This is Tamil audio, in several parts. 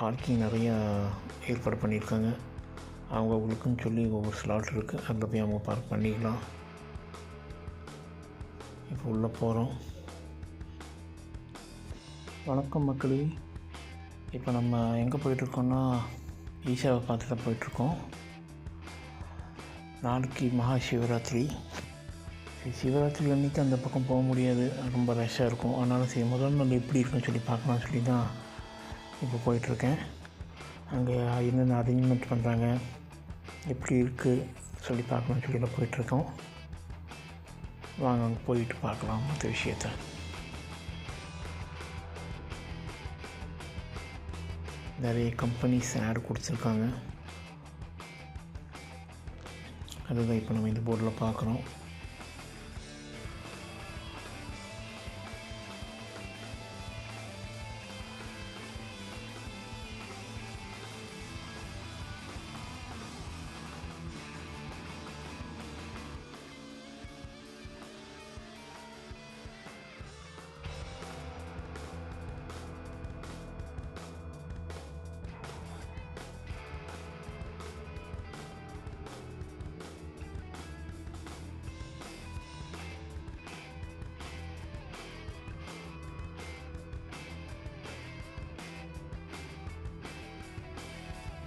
பார்க்கிங் நிறையா ஏற்பாடு பண்ணியிருக்காங்க. அவங்கவுங்களுக்குன்னு சொல்லி ஒவ்வொரு ஸ்லாட் இருக்குது அதில் போய் அவங்க பார்க் பண்ணிக்கலாம். இப்போ உள்ளே போகிறோம் வணக்கம் மக்களே. இப்போ நம்ம எங்கே போயிட்டுருக்கோம்னா ஈஷாவை பார்த்து தான் போயிட்டுருக்கோம். நாளைக்கு மகா சிவராத்திரி சிவராத்திரி அன்றைக்கி அந்த பக்கம் போக முடியாது. ரொம்ப ரஷ்ஷாக இருக்கும். அதனால் சரி முதல் நாள் எப்படி இருக்குன்னு சொல்லி பார்க்கலாம்னு சொல்லி தான் இப்போ போயிட்டுருக்கேன். அங்கே என்னென்ன அரேஞ்ச்மெண்ட் பண்ணுறாங்க எப்படி இருக்குது சொல்லி பார்க்கணும்னு சொல்லி நான் போயிட்டுருக்கோம். வாங்க அங்கே போயிட்டு பார்க்கலாம் மற்ற விஷயத்த. நிறைய கம்பெனிஸ் ஆட் கொடுத்துருக்காங்க. அதுதான் இப்போ நம்ம இந்த போர்டில் பார்க்குறோம்.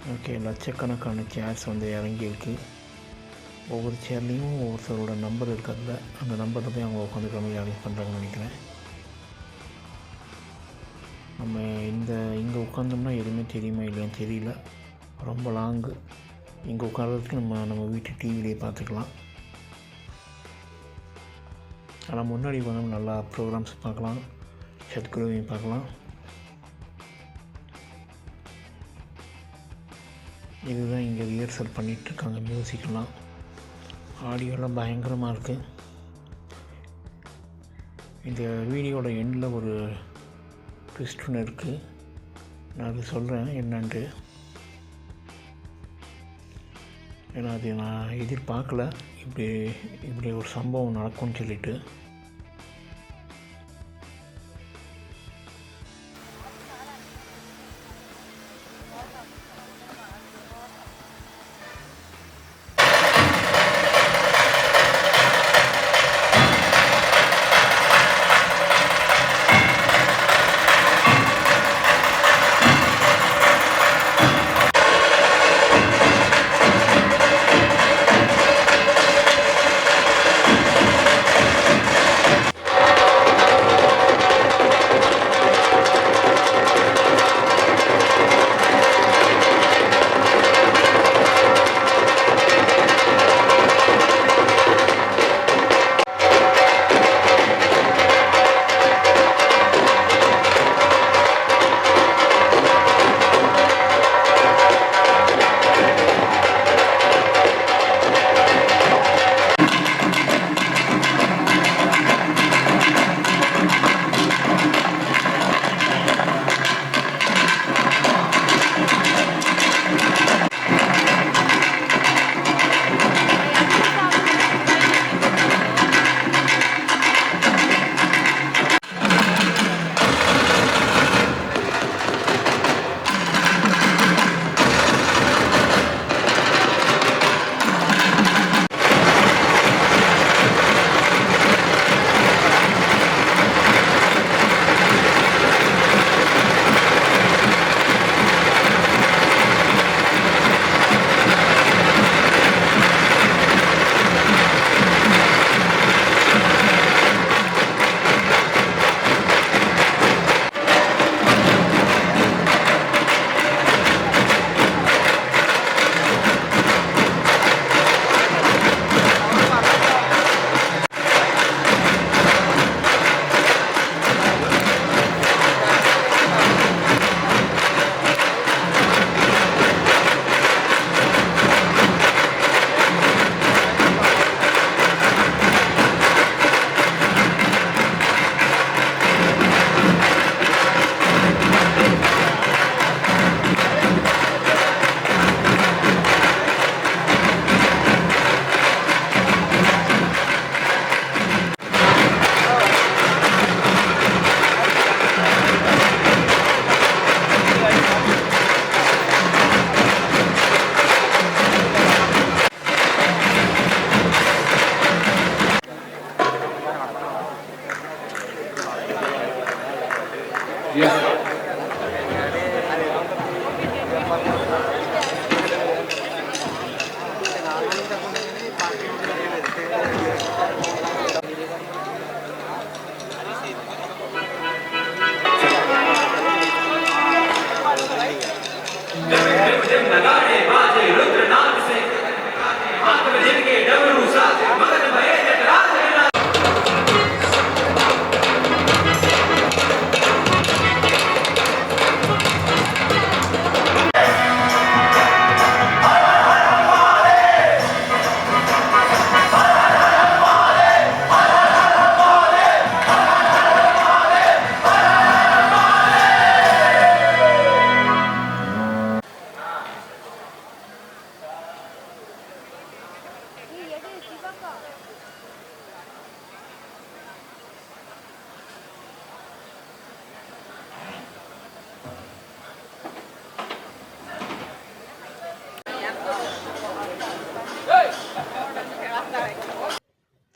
ஓகே லட்சக்கணக்கான சேர்ஸ் வந்து இறங்கியிருக்கு. ஒவ்வொரு சேர்லேயும் ஒவ்வொருத்தரோட நம்பர் இருக்கிறதுல அந்த நம்பரில் போய் அவங்க உட்காந்து கிளம்பி அரேஞ்ச் பண்ணுறாங்கன்னு நினைக்கிறேன். நம்ம இந்த இங்கே உட்காந்தோம்னா எதுவுமே தெரியுமா இல்லையான்னு தெரியல. ரொம்ப லாங்கு இங்கே உட்காரதுக்கு நம்ம நம்ம வீட்டு டிவிலேயே பார்த்துக்கலாம். ஆனால் முன்னாடி வந்து நல்லா ப்ரோக்ராம்ஸ் பார்க்கலாம். சத்குருவையும் பார்க்கலாம். இதுதான் இங்கே ரிஹர்சல் பண்ணிகிட்ருக்காங்க மியூசிக்கெல்லாம் ஆடியோலாம் பயங்கரமாக இருக்குது இந்த வீடியோட எண்டில் ஒரு ட்விஸ்ட் ஒன்று இருக்குது நான் அது சொல்கிறேன் என்னன்ட்டு. ஏன்னா அது நான் எதிர்பார்க்கல. இப்படி இப்படி ஒரு சம்பவம் நடக்கும்னு சொல்லிட்டு.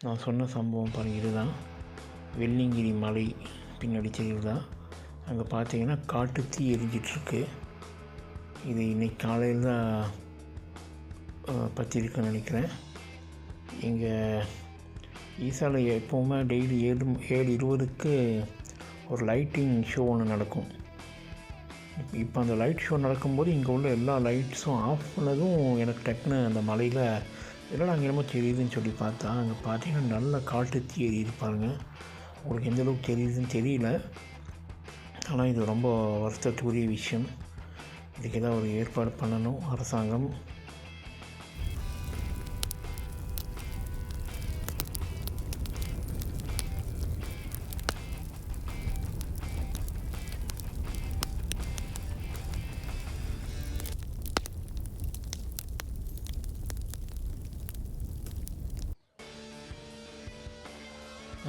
நான் சொன்ன சம்பவம் பாருங்கள் இதுதான். வெள்ளிங்கிரி மலை பின்னாடி தெரியுது? தான் அங்கே பார்த்தீங்கன்னா காட்டு தீ எரிஞ்சிட்ருக்கு. இது இன்னைக்கு காலையில் தான் பற்றி இருக்குன்னு நினைக்கிறேன் இங்கே ஈசாவில் எப்போவுமே டெய்லி ஏழு ஏழு இருபதுக்கு ஒரு லைட்டிங் ஷோ ஒன்று நடக்கும். இப்போ அந்த லைட் ஷோ நடக்கும்போது இங்கே உள்ள எல்லா லைட்ஸும் ஆஃப் பண்ணதும் எனக்கு டக்குன்னு அந்த மலையில் என்னடா அங்கே என்னமோ தெரியுதுன்னு சொல்லி பார்த்தா அங்கே பார்த்தீங்கன்னா நல்ல காட்டு தீ எரியுது பாருங்க. உங்களுக்கு எந்த அளவுக்கு தெரியுதுன்னு தெரியல. ஆனால் இது ரொம்ப வருத்தத்துக்குரிய விஷயம். இதுக்கு ஏதாவது ஒரு ஏற்பாடு பண்ணணும் அரசாங்கம்.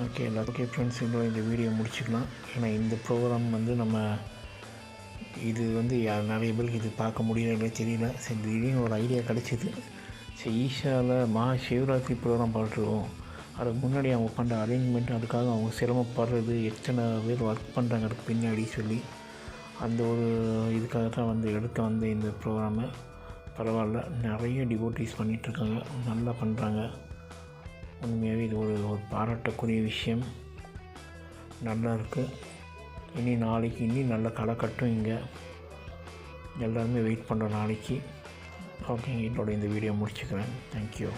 ஓகே ஓகே ஃப்ரெண்ட்ஸ் இதோட இந்த வீடியோ முடிச்சுக்கலாம். ஏன்னா இந்த ப்ரோக்ராம் வந்து நம்ம இது வந்து யார் நிறைய பேருக்கு இது பார்க்க முடியல தெரியல. சரி திடீர்னு ஒரு ஐடியா கிடச்சிது. சரி ஈஷாவில் மகா சிவராத்திரி ப்ரோக்ராம் பாட்டுருவோம் அதுக்கு முன்னாடி அவங்க பண்ணுற அரேஞ்ச்மெண்ட் அதுக்காக அவங்க சிரமப்படுறது எத்தனை பேர் ஒர்க் பண்ணுறாங்க அதுக்கு பின்னாடி சொல்லி அந்த ஒரு இதுக்காக தான் வந்து எடுக்க வந்த இந்த ப்ரோக்ராமை பரவாயில்ல நிறைய டிவோட்டிஸ் பண்ணிகிட்ருக்காங்க நல்லா பண்ணுறாங்க உண்மையாகவே இது ஒரு ஒரு பாராட்டக்கூடிய விஷயம். நல்லா இருக்குது இனி நாளைக்கு இனி நல்ல களை கட்டும் இங்கே. எல்லாருமே வெயிட் பண்ணுற நாளைக்கு. ஓகேங்க என்னோட இந்த வீடியோ முடிச்சுக்கிறேன். தேங்க்யூ